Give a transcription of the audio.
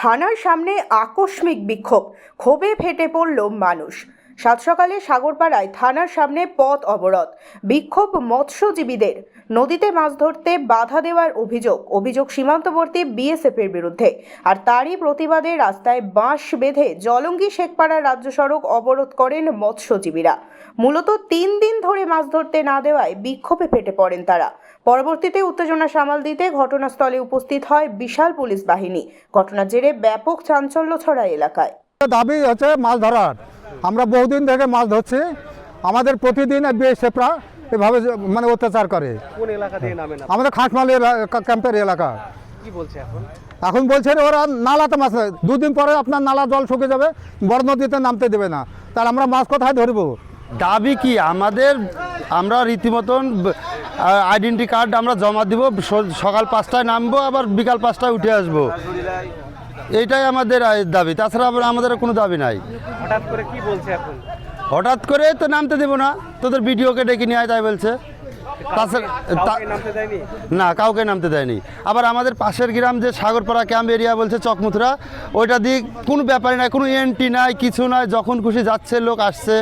থানার সামনে আকস্মিক বিক্ষোভ। ক্ষোভে ফেটে পড়ল মানুষ। সাত সকালে সাগরপাড়ায় থানার সামনে পথ অবরোধ। বিক্ষোভ মৎস্যজীবীদের। নদীতে মাছ ধরতে বাধা দেওয়ার অভিযোগ। অভিযোগ সীমান্তবর্তী বিএসএফ এর বিরুদ্ধে। আর তারই প্রতিবাদে রাস্তায় বাঁশ বেঁধে জলঙ্গি শেখপাড়া রাজ্য সড়ক অবরোধ করেন মৎস্যজীবীরা। মূলত তিন দিন ধরে মাছ ধরতে না দেওয়ায় বিক্ষোভে ফেটে পড়েন তারা। পরবর্তীতে উত্তেজনা সামাল দিতে ঘটনাস্থলে উপস্থিত হয় বিশাল পুলিশ বাহিনী। ঘটনার জেরে ব্যাপক চাঞ্চল্য ছড়ায় এলাকায়। দাবি হচ্ছে মাছ ধরার। আমরা বহুদিন থেকে মাছ ধরছি। আমাদের প্রতিদিন বিএসএফরা এভাবে মানে অত্যাচার করে? আমাদের খাঁটমালি ক্যাম্পের এলাকা। এখন? এখন বলছে যে ওরা নালাতে মাছ। দুদিন পরে আপনার নালা জল শুকে যাবে বড় নদীতে নামতে দেবে না। তাহলে আমরা মাছ কোথায় ধরবো? দাবি কি? আমাদের আমরা রীতিমতন আইডেন্টি কার্ড আমরা জমা দিব। সকাল পাঁচটায় নামবো আবার বিকাল পাঁচটায় উঠে আসব। এইটাই আমাদের দাবি। তাছাড়া আমাদের কোনো দাবি নাই। হঠাৎ করে কি বলছে এখন? হঠাৎ করে তো নামতে দেবো না। তোদের ভিডিওকে ডেকে নিয়ে আয় তাই বলছে। তাছাড়া না কাউকে নামতে দেয়নি। আবার আমাদের পাশের গ্রাম যে সাগরপাড়া ক্যাম্প এরিয়া বলছে চকমুথরা ওইটা দিয়ে কোনো ব্যাপারই নাই কোনো এন্ট্রি নাই কিছু নাই। যখন খুশি যাচ্ছে লোক আসছে।